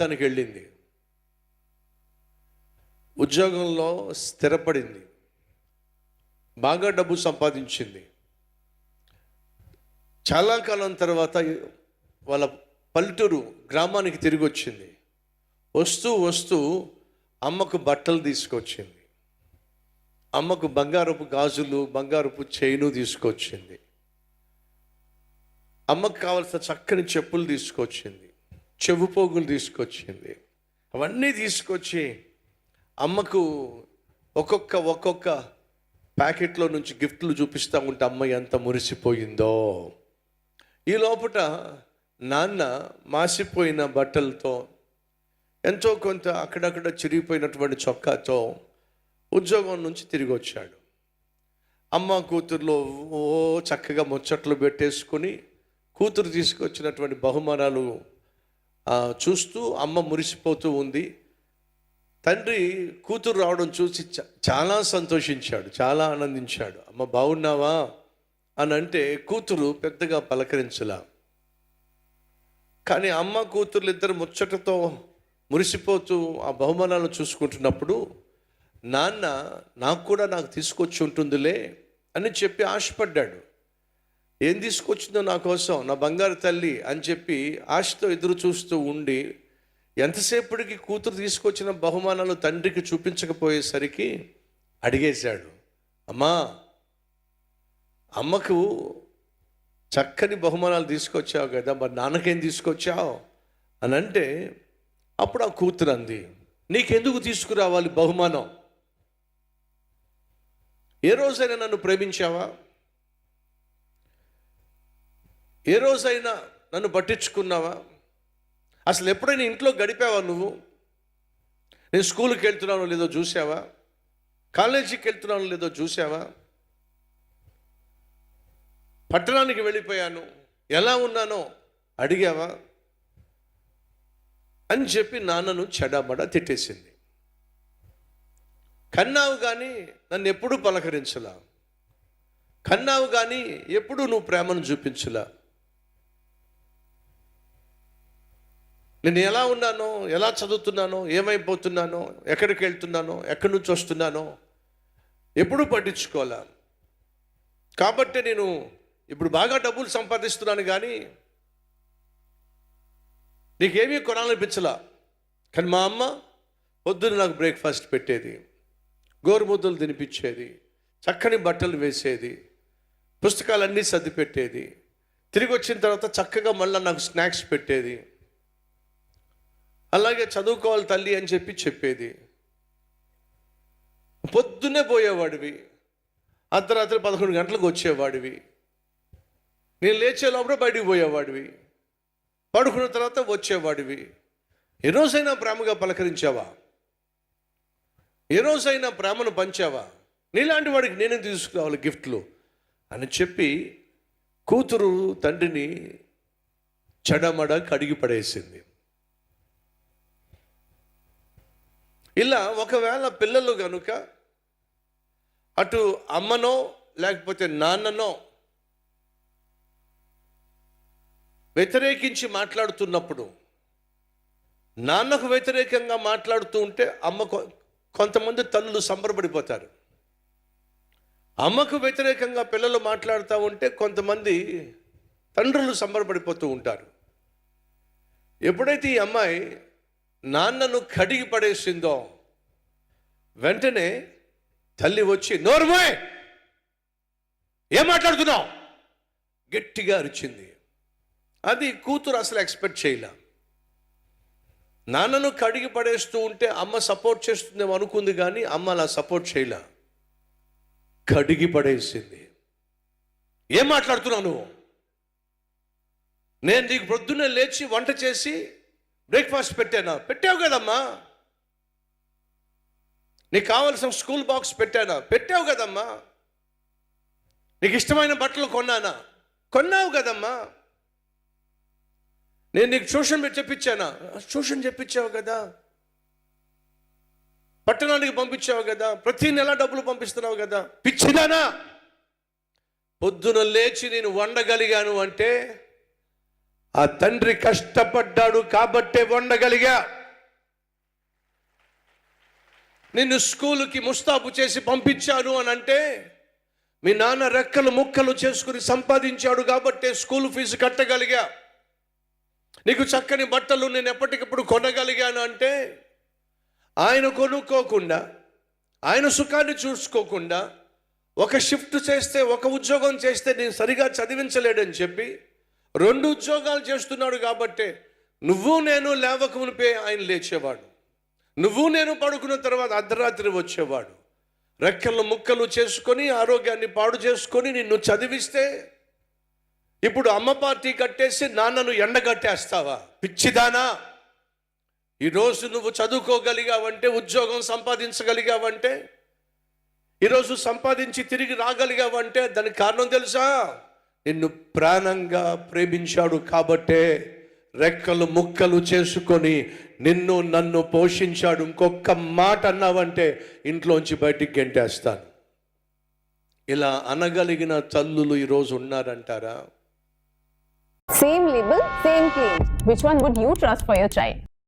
తనకి వెళ్ళింది. ఉద్యోగంలో స్థిరపడింది. బాగా డబ్బు సంపాదించింది. చాలా కాలం తర్వాత వాళ్ళ పల్లెటూరు గ్రామానికి తిరిగి వచ్చింది. వస్తూ వస్తూ అమ్మకు బట్టలు తీసుకొచ్చింది. అమ్మకు బంగారపు గాజులు బంగారపు చైను తీసుకొచ్చింది. అమ్మకు కావలసిన చక్కని చెప్పులు తీసుకొచ్చింది. చెవు పోగులు తీసుకొచ్చింది. అవన్నీ తీసుకొచ్చి అమ్మకు ఒక్కొక్క ఒక్కొక్క ప్యాకెట్లో నుంచి గిఫ్ట్లు చూపిస్తూ ఉంటే అమ్మ ఎంత మురిసిపోయిందో. ఈ లోపట నాన్న మాసిపోయిన బట్టలతో ఎంతో కొంత అక్కడక్కడ చిరిగిపోయినటువంటి చొక్కాతో ఉద్యోగం నుంచి తిరిగి వచ్చాడు అమ్మ కూతుర్లో ఓ చక్కగా ముచ్చట్లు పెట్టేసుకుని కూతురు తీసుకొచ్చినటువంటి బహుమానాలు చూస్తూ అమ్మ మురిసిపోతూ ఉంది. తండ్రి కూతురు రావడం చూసి చ- చాలా సంతోషించాడు చాలా ఆనందించాడు. అమ్మ బాగున్నావా అని అంటే కూతురు పెద్దగా పలకరించలా. కానీ అమ్మ కూతుర్లు ఇద్దరు ముచ్చటతో మురిసిపోతూ ఆ బహుమానాలను చూసుకుంటున్నప్పుడు నాన్న నాకు కూడా నాకు తీసుకొచ్చి ఉంటుందిలే అని చెప్పి ఆశపడ్డాడు. ఏం తీసుకొచ్చిందో నా కోసం నా బంగారు తల్లి అని చెప్పి ఆశతో ఎదురు చూస్తూ ఉండి ఎంతసేపటికి కూతురు తీసుకొచ్చిన బహుమానాలు తండ్రికి చూపించకపోయేసరికి అడిగేశాడు అమ్మా అమ్మకు చక్కని బహుమానాలు తీసుకొచ్చావు కదా మరి నాన్నకేం తీసుకొచ్చావు? అని అంటే అప్పుడు ఆ కూతురు అంది నీకెందుకు తీసుకురావాలి బహుమానం? ఏ రోజైనా నన్ను ప్రేమించావా? ఏ రోజైనా నన్ను పట్టించుకున్నావా? అసలు ఎప్పుడైనా ఇంట్లో గడిపావా నువ్వు? నేను స్కూల్కి వెళ్తున్నానో లేదో చూసావా కాలేజీకి వెళ్తున్నానో లేదో చూసావా పట్టణానికి వెళ్ళిపోయాను. ఎలా ఉన్నానో అడిగావా? అని చెప్పి నాన్నను చెడబడ తిట్టేసింది. కన్నావు కానీ నన్ను ఎప్పుడూ పలకరించలా. కన్నావు కానీ ఎప్పుడూ నువ్వు ప్రేమను చూపించలా. నేను ఎలా ఉన్నానో ఎలా చదువుతున్నానో ఏమైపోతున్నానో ఎక్కడికి వెళ్తున్నానో ఎక్కడి నుంచి వస్తున్నానో ఎప్పుడూ పట్టించుకోవాలా? కాబట్టి నేను ఇప్పుడు బాగా డబ్బులు సంపాదిస్తున్నాను కానీ నీకేమీ కొనాలనిపించలా. కానీ మా అమ్మ పొద్దున్న నాకు బ్రేక్ఫాస్ట్ పెట్టేది గోరుముద్దలు తినిపించేది చక్కని బట్టలు వేసేది పుస్తకాలన్నీ సర్ది పెట్టేది. తిరిగి వచ్చిన తర్వాత చక్కగా మళ్ళీ నాకు స్నాక్స్ పెట్టేది. అలాగే చదువుకోవాలి తల్లి అని చెప్పి చెప్పేది. పొద్దున్నే పోయేవాడివి. అర్ధరాత్రి పదకొండు గంటలకు వచ్చేవాడివి. నేను లేచే లోపల బయటికి పోయేవాడివి. పడుకున్న తర్వాత వచ్చేవాడివి. ఏ రోజైనా ప్రేమగా పలకరించావా? ఏ రోజైనా ప్రేమను పంచావా? నీలాంటి వాడికి నేనే తీసుకురావాలి గిఫ్ట్లు? అని చెప్పి కూతురు తండ్రిని చెడమడ కడిగి పడేసింది. ఇలా ఒకవేళ పిల్లలు కనుక అటు అమ్మనో లేకపోతే నాన్ననో వ్యతిరేకించి మాట్లాడుతున్నప్పుడు నాన్నకు వ్యతిరేకంగా మాట్లాడుతూ ఉంటే అమ్మ కొ- కొంతమంది తల్లులు సంబరపడిపోతారు. అమ్మకు వ్యతిరేకంగా పిల్లలు మాట్లాడుతూ ఉంటే కొంతమంది తండ్రులు సంబరపడిపోతూ ఉంటారు. ఎప్పుడైతే ఈ అమ్మాయి నాన్నను కడిగి పడేసిందో. వెంటనే తల్లి వచ్చి నోరుమోయ్ ఏం మాట్లాడుతున్నావు? గట్టిగా అరిచింది. అది కూతురు అసలు ఎక్స్పెక్ట్ చేయలే. నాన్నను కడిగి పడేస్తూ ఉంటే అమ్మ సపోర్ట్ చేస్తుందేమో అనుకుంది కానీ అమ్మ అలా సపోర్ట్ చేయలే. కడిగి పడేసింది. ఏం మాట్లాడుతున్నావు నువ్వు? నేను నీకు పొద్దున్నే లేచి వంట చేసి బ్రేక్ఫాస్ట్ పెట్టానా? పెట్టావు కదమ్మా. నీకు కావలసిన స్కూల్ బాక్స్ పెట్టానా? పెట్టావు కదమ్మా. నీకు ఇష్టమైన బట్టలు కొన్నానా? కొన్నావు కదమ్మా. నేను నీకు ట్యూషన్ పెట్టి చెప్పించానా? ట్యూషన్ చెప్పించావు కదా. పట్టణానికి పంపించావు కదా. ప్రతి నెల డబ్బులు పంపిస్తున్నావు కదా. పిచ్చిదానా. పొద్దున లేచి నేను వండగలిగాను అంటే ఆ తండ్రి కష్టపడ్డాడు కాబట్టే వండగలిగా. నిన్ను స్కూలుకి ముస్తాబు చేసి పంపించాను అని అంటే మీ నాన్న రెక్కలు ముక్కలు చేసుకుని సంపాదించాడు కాబట్టే స్కూల్ ఫీజు కట్టగలిగా. నీకు చక్కని బట్టలు నేను ఎప్పటికప్పుడు కొనగలిగాను అంటే ఆయన కొనుక్కోకుండా ఆయన సుఖాన్ని చూసుకోకుండా ఒక షిఫ్ట్ చేస్తే ఒక ఉద్యోగం చేస్తే నేను సరిగా చదివించలేడని చెప్పి రెండు ఉద్యోగాలు చేస్తున్నాడు కాబట్టే నువ్వు నేను లేవక మునిపే ఆయన లేచేవాడు. నువ్వు నేను పడుకున్న తర్వాత అర్ధరాత్రి వచ్చేవాడు. రెక్కలు ముక్కలు చేసుకొని ఆరోగ్యాన్ని పాడు చేసుకొని నిన్ను చదివిస్తే ఇప్పుడు అమ్మ పార్టీ కట్టేసి నాన్నను ఎండగట్టేస్తావా? పిచ్చిదానా! ఈరోజు నువ్వు చదువుకోగలిగావంటే ఉద్యోగం సంపాదించగలిగావంటే ఈరోజు సంపాదించి తిరిగి రాగలిగావంటే దానికి కారణం తెలుసా? నిన్ను ప్రాణంగా ప్రేమించాడు కాబట్టే రెక్కలు ముక్కలు చేసుకొని నిన్ను నన్ను పోషించాడు. ఇంకొక మాట అన్నావంటే ఇంట్లోంచి బయటికి గెంటేస్తాను. ఇలా అనగలిగిన తల్లులు ఈరోజు ఉన్నారంటారా? Same label same clean which one would you trust for your child